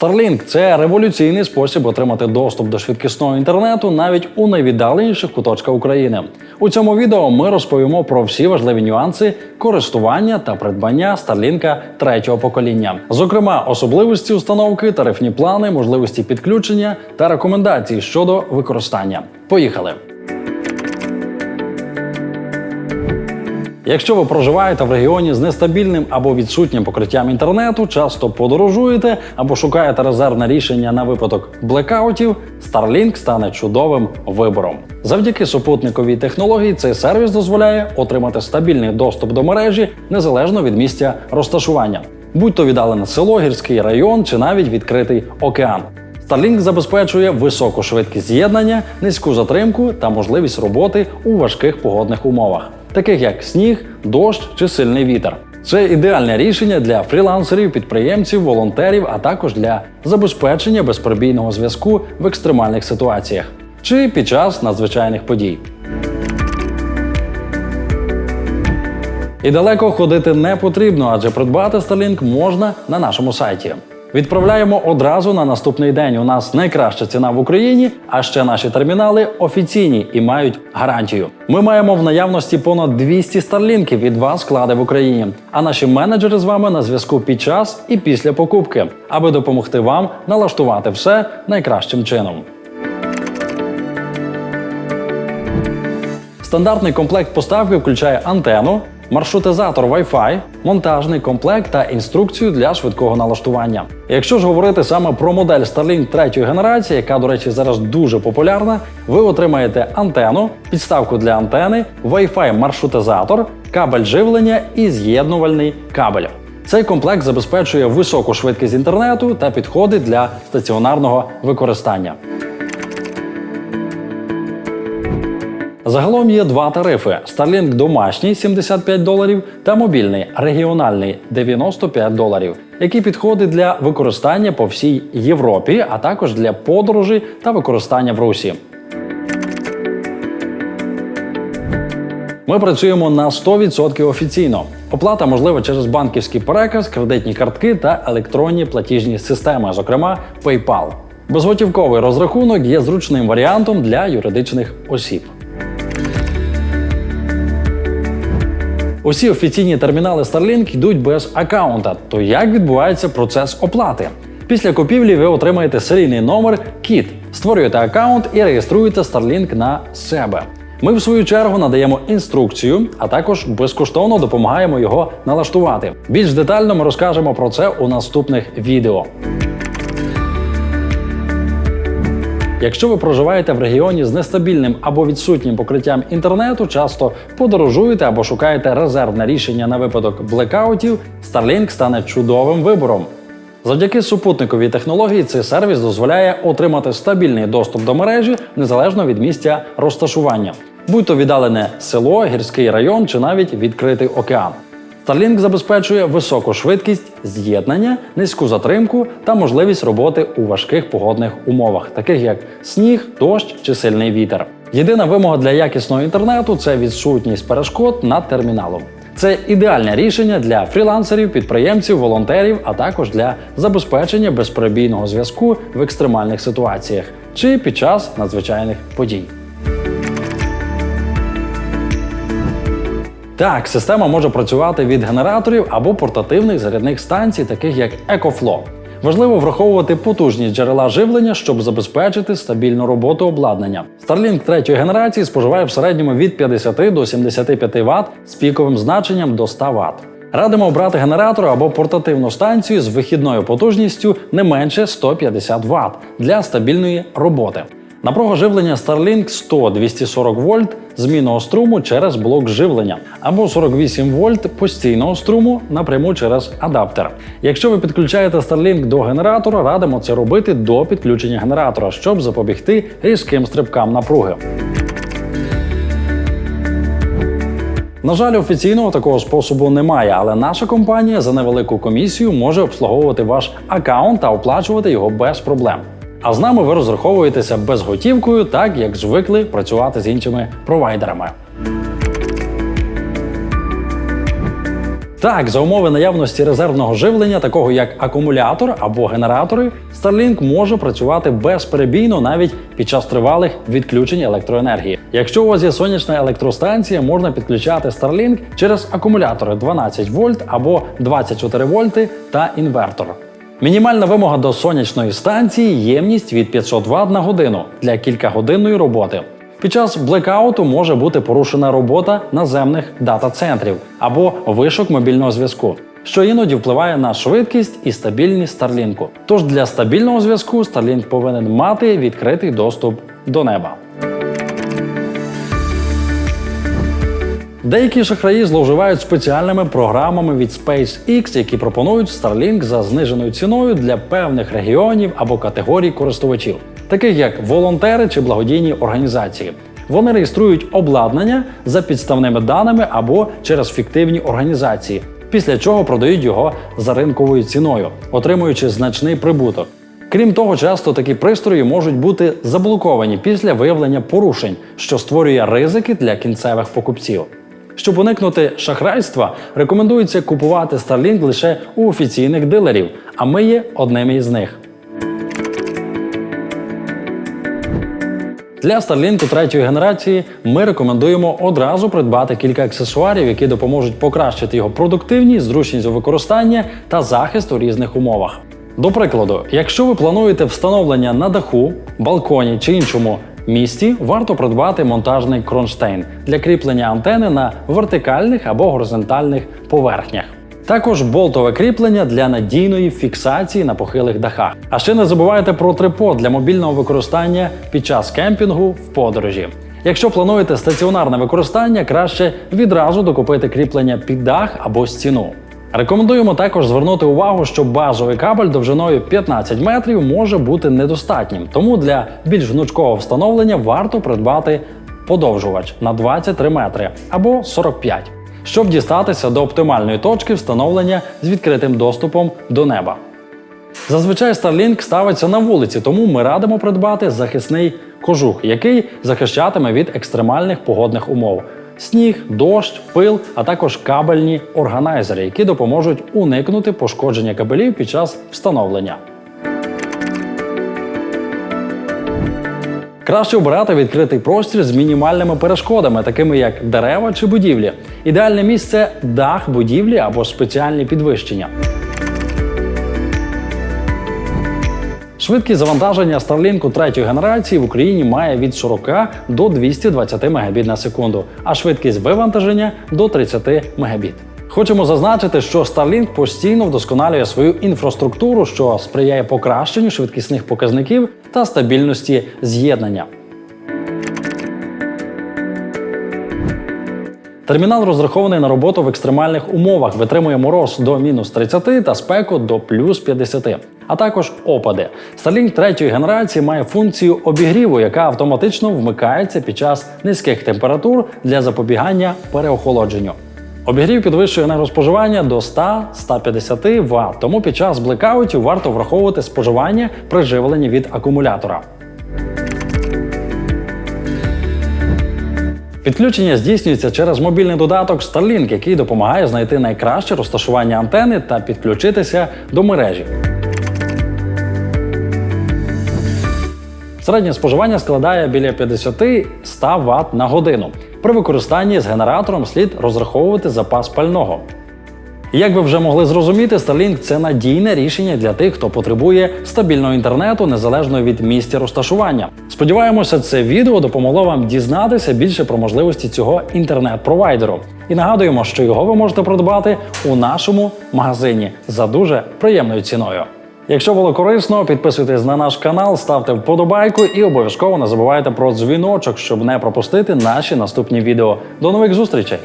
Starlink – це революційний спосіб отримати доступ до швидкісного інтернету навіть у найвіддаленіших куточках України. У цьому відео ми розповімо про всі важливі нюанси користування та придбання Starlink третього покоління, зокрема, особливості установки, тарифні плани, можливості підключення та рекомендації щодо використання. Поїхали! Якщо ви проживаєте в регіоні з нестабільним або відсутнім покриттям інтернету, часто подорожуєте або шукаєте резервне рішення на випадок блекаутів, Starlink стане чудовим вибором. Завдяки супутниковій технології цей сервіс дозволяє отримати стабільний доступ до мережі незалежно від місця розташування, будь то віддалене село, гірський район чи навіть відкритий океан. Starlink забезпечує високу швидкість з'єднання, низьку затримку та можливість роботи у важких погодних умовах, таких як сніг, дощ чи сильний вітер. Це ідеальне рішення для фрілансерів, підприємців, волонтерів, а також для забезпечення безперебійного зв'язку в екстремальних ситуаціях чи під час надзвичайних подій. І далеко ходити не потрібно, адже придбати Starlink можна на нашому сайті. Відправляємо одразу на наступний день. У нас найкраща ціна в Україні, а ще наші термінали офіційні і мають гарантію. Ми маємо в наявності понад 200 старлінків від вас склади в Україні. А наші менеджери з вами на зв'язку під час і після покупки, аби допомогти вам налаштувати все найкращим чином. Стандартний комплект поставки включає антенну, маршрутизатор Wi-Fi, монтажний комплект та інструкцію для швидкого налаштування. Якщо ж говорити саме про модель Starlink третьої генерації, яка, до речі, зараз дуже популярна, ви отримаєте антенну, підставку для антени, Wi-Fi маршрутизатор, кабель живлення і з'єднувальний кабель. Цей комплект забезпечує високу швидкість інтернету та підходить для стаціонарного використання. Загалом є два тарифи: Starlink домашній 75 доларів та мобільний регіональний 95 доларів, який підходить для використання по всій Європі, а також для подорожей та використання в Русі. Ми працюємо на 100% офіційно. Оплата можлива через банківський переказ, кредитні картки та електронні платіжні системи, зокрема PayPal. Безготівковий розрахунок є зручним варіантом для юридичних осіб. Усі офіційні термінали Starlink йдуть без аккаунта. То як відбувається процес оплати? Після купівлі ви отримаєте серійний номер KIT, створюєте аккаунт і реєструєте Starlink на себе. Ми, в свою чергу, надаємо інструкцію, а також безкоштовно допомагаємо його налаштувати. Більш детально ми розкажемо про це у наступних відео. Якщо ви проживаєте в регіоні з нестабільним або відсутнім покриттям інтернету, часто подорожуєте або шукаєте резервне рішення на випадок блекаутів, Starlink стане чудовим вибором. Завдяки супутниковій технології цей сервіс дозволяє отримати стабільний доступ до мережі незалежно від місця розташування, будь то віддалене село, гірський район чи навіть відкритий океан. Starlink забезпечує високу швидкість з'єднання, низьку затримку та можливість роботи у важких погодних умовах, таких як сніг, дощ чи сильний вітер. Єдина вимога для якісного інтернету це відсутність перешкод над терміналом. Це ідеальне рішення для фрілансерів, підприємців, волонтерів, а також для забезпечення безперебійного зв'язку в екстремальних ситуаціях чи під час надзвичайних подій. Так, система може працювати від генераторів або портативних зарядних станцій, таких як EcoFlow. Важливо враховувати потужність джерела живлення, щоб забезпечити стабільну роботу обладнання. Starlink третьої генерації споживає в середньому від 50 до 75 Вт з піковим значенням до 100 Вт. Радимо обрати генератор або портативну станцію з вихідною потужністю не менше 150 Вт для стабільної роботи. Напруга живлення Starlink 100-240 вольт змінного струму через блок живлення або 48 вольт постійного струму напряму через адаптер. Якщо ви підключаєте Starlink до генератора, радимо це робити до підключення генератора, щоб запобігти різким стрибкам напруги. На жаль, офіційного такого способу немає, але наша компанія за невелику комісію може обслуговувати ваш аккаунт та оплачувати його без проблем. А з нами ви розраховуєтеся безготівкою, так як звикли працювати з іншими провайдерами. Так, за умови наявності резервного живлення, такого як акумулятор або генератори, Starlink може працювати безперебійно навіть під час тривалих відключень електроенергії. Якщо у вас є сонячна електростанція, можна підключати Starlink через акумулятори 12 вольт або 24 вольти та інвертор. Мінімальна вимога до сонячної станції ємність від 500 Вт на годину для кількагодинної роботи. Під час блекауту може бути порушена робота наземних дата-центрів або вишок мобільного зв'язку, що іноді впливає на швидкість і стабільність Starlink. Тож для стабільного зв'язку Starlink повинен мати відкритий доступ до неба. Деякі шахраї зловживають спеціальними програмами від SpaceX, які пропонують Starlink за зниженою ціною для певних регіонів або категорій користувачів, таких як волонтери чи благодійні організації. Вони реєструють обладнання за підставними даними або через фіктивні організації, після чого продають його за ринковою ціною, отримуючи значний прибуток. Крім того, часто такі пристрої можуть бути заблоковані після виявлення порушень, що створює ризики для кінцевих покупців. Щоб уникнути шахрайства, рекомендується купувати Starlink лише у офіційних дилерів, а ми є одним із них. Для Starlink третьої генерації ми рекомендуємо одразу придбати кілька аксесуарів, які допоможуть покращити його продуктивність, зручність у використання та захист у різних умовах. До прикладу, якщо ви плануєте встановлення на даху, балконі чи іншому місці, варто придбати монтажний кронштейн для кріплення антени на вертикальних або горизонтальних поверхнях. Також болтове кріплення для надійної фіксації на похилих дахах. А ще не забувайте про трипод для мобільного використання під час кемпінгу в подорожі. Якщо плануєте стаціонарне використання, краще відразу докупити кріплення під дах або стіну. Рекомендуємо також звернути увагу, що базовий кабель довжиною 15 метрів може бути недостатнім, тому для більш гнучкого встановлення варто придбати подовжувач на 23 метри або 45 щоб дістатися до оптимальної точки встановлення з відкритим доступом до неба. Зазвичай Starlink ставиться на вулиці, тому ми радимо придбати захисний кожух, який захищатиме від екстремальних погодних умов: сніг, дощ, пил, а також кабельні органайзери, які допоможуть уникнути пошкодження кабелів під час встановлення. Краще обирати відкритий простір з мінімальними перешкодами, такими як дерева чи будівлі. Ідеальне місце дах будівлі або спеціальні підвищення. Швидкість завантаження Starlink третьої генерації в Україні має від 40 до 220 Мбіт на секунду, а швидкість вивантаження до 30 Мбіт. Хочемо зазначити, що Starlink постійно вдосконалює свою інфраструктуру, що сприяє покращенню швидкісних показників та стабільності з'єднання. Термінал розрахований на роботу в екстремальних умовах, витримує мороз до мінус 30 та спеку до плюс 50, а також опади. Starlink третьої генерації має функцію обігріву, яка автоматично вмикається під час низьких температур для запобігання переохолодженню. Обігрів підвищує енергоспоживання до 100-150 Вт, тому під час блекаутів варто враховувати споживання при живленні від акумулятора. Підключення здійснюється через мобільний додаток Starlink, який допомагає знайти найкраще розташування антени та підключитися до мережі. Середнє споживання складає біля 50-100 Вт на годину. При використанні з генератором слід розраховувати запас пального. Як ви вже могли зрозуміти, Starlink – це надійне рішення для тих, хто потребує стабільного інтернету незалежно від місця розташування. Сподіваємося, це відео допомогло вам дізнатися більше про можливості цього інтернет-провайдеру. І нагадуємо, що його ви можете придбати у нашому магазині за дуже приємною ціною. Якщо було корисно, підписуйтесь на наш канал, ставте вподобайку і обов'язково не забувайте про дзвіночок, щоб не пропустити наші наступні відео. До нових зустрічей!